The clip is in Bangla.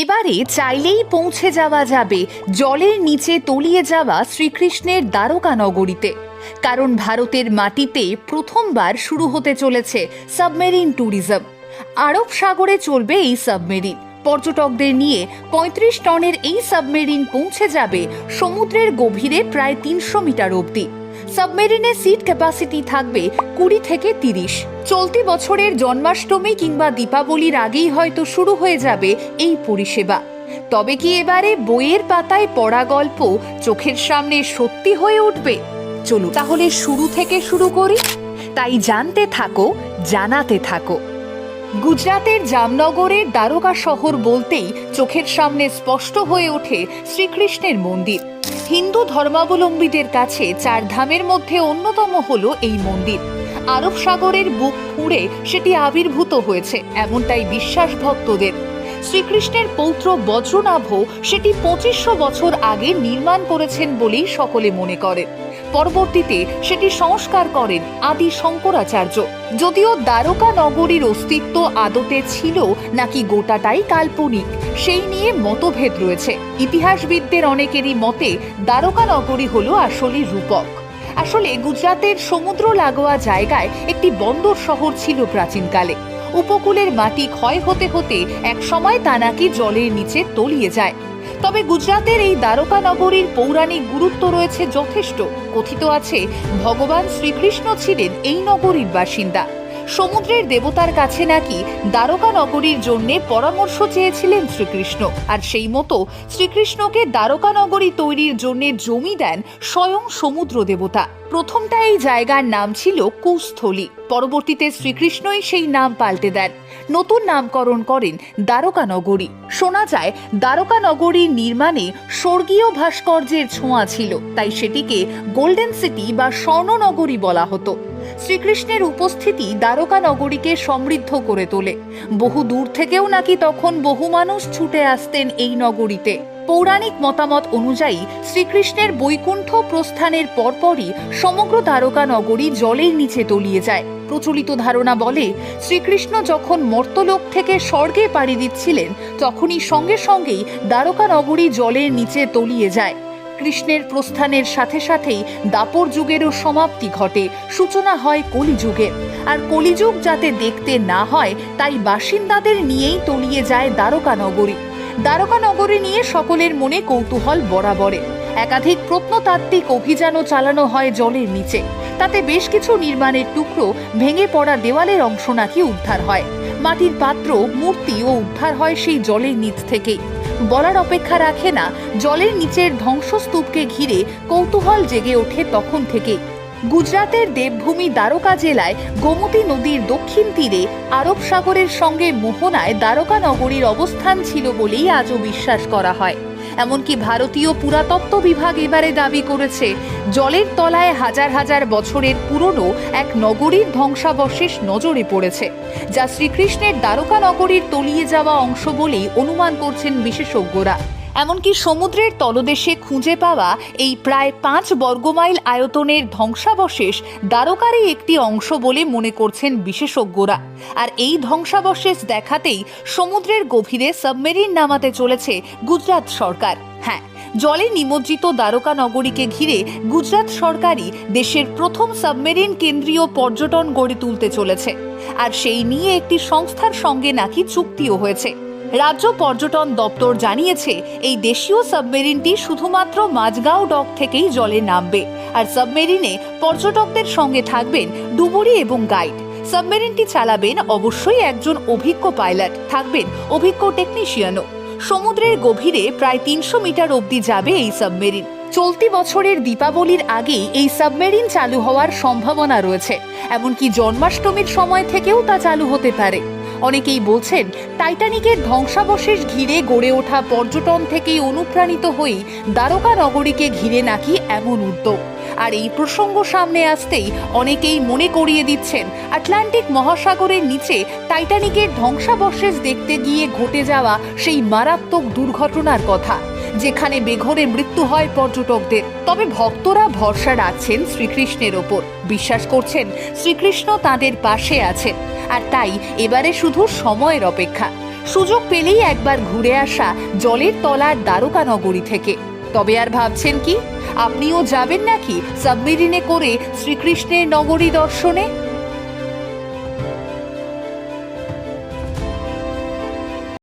এবারে চাইলেই পৌঁছে যাওয়া যাবে। জলের নিচে তলিয়ে যাওয়া শ্রীকৃষ্ণের দ্বারকা নগরীতে। কারণ ভারতের মাটিতে প্রথমবার শুরু হতে চলেছে সাবমেরিন ট্যুরিজম। আরব সাগরে চলবে এই সাবমেরিন। পর্যটকদের নিয়ে পঁয়ত্রিশ টনের এই সাবমেরিন পৌঁছে যাবে সমুদ্রের গভীরে প্রায় তিনশো মিটার অবধি। সাবমেরিনের সিট ক্যাপাসিটি থাকবে কুড়ি থেকে তিরিশ। চলতি বছরের জন্মাষ্টমী কিংবা দীপাবলির আগেই হয়তো শুরু হয়ে যাবে এই পরিষেবা। তবে কি এবারে বইয়ের পাতায় পড়া গল্প চোখের সামনে সত্যি হয়ে উঠবে? চলুন তাহলে শুরু থেকে শুরু করি। তাই জানতে থাকো, জানাতে থাকো। গুজরাতের জামনগরের দ্বারকা শহর বলতেই চোখের সামনে স্পষ্ট হয়ে ওঠে শ্রীকৃষ্ণের মন্দির। হিন্দু ধর্মাবলম্বীদের কাছে চার ধামের মধ্যে অন্যতম হল এই মন্দির। আরব সাগরের বুক ফুঁড়ে সেটি আবির্ভূত হয়েছে, এমনটাই বিশ্বাস ভক্তদের শ্রীকৃষ্ণের পৌত্র বজ্রনাভ সেটি পঁচিশশো বছর আগে নির্মাণ করেছেন বলেই সকলে মনে করেন পরবর্তীতে সেটি সংস্কার করেন আদি শঙ্করাচার্য। যদিও দ্বারকা নগরীর অস্তিত্ব আদতে ছিল নাকি গোটাটাই কাল্পনিক, সেই নিয়ে মতভেদ রয়েছে। ইতিহাসবিদদের অনেকেরই মতে দ্বারকা নগরী হল আসলে রূপক। আসলে গুজরাতের সমুদ্র লাগোয়া জায়গায় একটি বন্দর শহর ছিল প্রাচীনকালে। উপকূলের মাটি ক্ষয় হতে হতে এক সময় তা নাকি জলের নিচে তলিয়ে যায়। তবে গুজরাতের এই দ্বারকা নগরীর পৌরাণিক গুরুত্ব রয়েছে যথেষ্ট। কথিত আছে, ভগবান শ্রীকৃষ্ণ ছিলেন এই নগরীর বাসিন্দা। সমুদ্রের দেবতার কাছে নাকি দ্বারকা নগরীর জন্য পরামর্শ চেয়েছিলেন শ্রীকৃষ্ণ। আর সেই মতো শ্রীকৃষ্ণকে দ্বারকা নগরী তৈরির জন্য জমি দেন স্বয়ং সমুদ্র দেবতা। প্রথমটা এই জায়গার নাম ছিল কুস্থলী। পরবর্তীতে শ্রীকৃষ্ণই সেই নাম পাল্টে দেন। নতুন নামকরণ করেন দ্বারকা নগরী। শোনা যায়, দ্বারকা নগরীর নির্মাণে স্বর্গীয় ভাস্কর্যের ছোঁয়া ছিল, তাই সেটিকে গোল্ডেন সিটি বা স্বর্ণনগরী বলা হতো। শ্রীকৃষ্ণের উপস্থিতি দ্বারকা নগরীকে সমৃদ্ধ করে তোলে। বহু দূর থেকেও নাকি তখন বহু মানুষ ছুটে আসতেন এই নগরীতে। পৌরাণিক মতামত অনুযায়ী শ্রীকৃষ্ণের বৈকুণ্ঠ প্রস্থানের পরপরই সমগ্র দ্বারকা নগরী জলের নিচে তলিয়ে যায়। প্রচলিত ধারণা বলে, শ্রীকৃষ্ণ যখন মর্তলোক থেকে স্বর্গে পাড়ি দিচ্ছিলেন, তখনই সঙ্গে সঙ্গেই দ্বারকা নগরী জলের নিচে তলিয়ে যায়। কৃষ্ণের প্রস্থানের সাথে সাথেই দাপর যুগেরও সমাপ্তি ঘটে। সূচনা হয় কলিযুগের আর কলিযুগ যাতে দেখতে না হয়, তাই বাসিন্দাদের নিয়েই তলিয়ে যায় দ্বারকা নগরী দ্বারকা নগরী নিয়ে সকলের মনে কৌতূহল বরাবরে। একাধিক প্রত্নতাত্ত্বিক অভিযানও চালানো হয় জলের নিচে। তাতে বেশ কিছু নির্মাণের টুকরো ভেঙে পড়া দেওয়ালের অংশ নাকি উদ্ধার হয়। মাটির পাত্র মূর্তিও উদ্ধার হয় সেই জলের নিচ থেকেই। বলার অপেক্ষা রাখে না। জলের নিচের ধ্বংসস্তূপকে ঘিরে কৌতূহল জেগে ওঠে তখন থেকে। গুজরাতের দেবভূমি দ্বারকা জেলায় গোমতী নদীর দক্ষিণ তীরে আরব সাগরের সঙ্গে মোহনায় দ্বারকা নগরীর অবস্থান ছিল বলেই আজও বিশ্বাস করা হয়। এমনকি ভারতীয় পুরাতত্ত্ব বিভাগ এবারে দাবি করেছে, জলের তলায় হাজার হাজার বছরের পুরনো এক নগরীর ধ্বংসাবশেষ নজরে পড়েছে, যা শ্রীকৃষ্ণের দ্বারকা নগরীর তলিয়ে যাওয়া অংশ বলেই অনুমান করছেন বিশেষজ্ঞরা। এমনকি সমুদ্রের তলদেশে খুঁজে পাওয়া এই প্রায় পাঁচ বর্গমাইল আয়তনের ধ্বংসাবশেষ দ্বারকারই একটি অংশ বলে মনে করছেন বিশেষজ্ঞরা। আর এই ধ্বংসাবশেষ দেখাতেই সমুদ্রের গভীরে সাবমেরিন নামাতে চলেছে গুজরাট সরকার। হ্যাঁ জলে নিমজ্জিত দ্বারকা নগরীকে ঘিরে গুজরাট সরকারই দেশের প্রথম সাবমেরিন কেন্দ্রীয় পর্যটন গড়ে তুলতে চলেছে। আর সেই নিয়ে একটি সংস্থার সঙ্গে নাকি চুক্তিও হয়েছে। রাজ্য পর্যটন দপ্তর জানিয়েছে, এই দেশীয় সাবমেরিনটি শুধুমাত্র মাঝগাঁও ডক থেকেই জলে নামবে। আর সাবমেরিনে পর্যটকদের সঙ্গে থাকবেন ডুবুরি এবং গাইড। সাবমেরিনটি চালাবেন অবশ্যই একজন অভিজ্ঞ পাইলট, থাকবেন অভিজ্ঞ টেকনিশিয়ানও। সমুদ্রের গভীরে প্রায় তিনশো মিটার অবধি যাবে এই সাবমেরিন। চলতি বছরের দীপাবলির আগেই এই সাবমেরিন চালু হওয়ার সম্ভাবনা রয়েছে। এমনকি জন্মাষ্টমীর সময় থেকেও তা চালু হতে পারে। অনেকেই বলছেন, টাইটানিকের ধ্বংসাবশেষ ঘিরে গড়ে ওঠা পর্যটন থেকেই অনুপ্রাণিত হয়েই দ্বারকা নগরীকে ঘিরে নাকি এমন উদ্যোগ। আর এই প্রসঙ্গ সামনে আসতেই অনেকেই মনে করিয়ে দিচ্ছেন, আটলান্টিক মহাসাগরের নিচে টাইটানিকের ধ্বংসাবশেষ দেখতে গিয়ে ঘটে যাওয়া সেই মারাত্মক দুর্ঘটনার কথা, যেখানে বেঘরে মৃত্যু হয় পর্যটকদের। তবে ভক্তরা ভরসা রাখছেন শ্রীকৃষ্ণের ওপর। বিশ্বাস করছেন, শ্রীকৃষ্ণ তাদের পাশে আছেন। আর তাই এবারে শুধু সময়ের অপেক্ষা। সুযোগ পেলেই একবার ঘুরে আসা জলের তলার দ্বারকা নগরী থেকে। তবে আর ভাবছেন কি? আপনিও যাবেন নাকি সাবমেরিনে করে শ্রীকৃষ্ণের নগরী দর্শনে?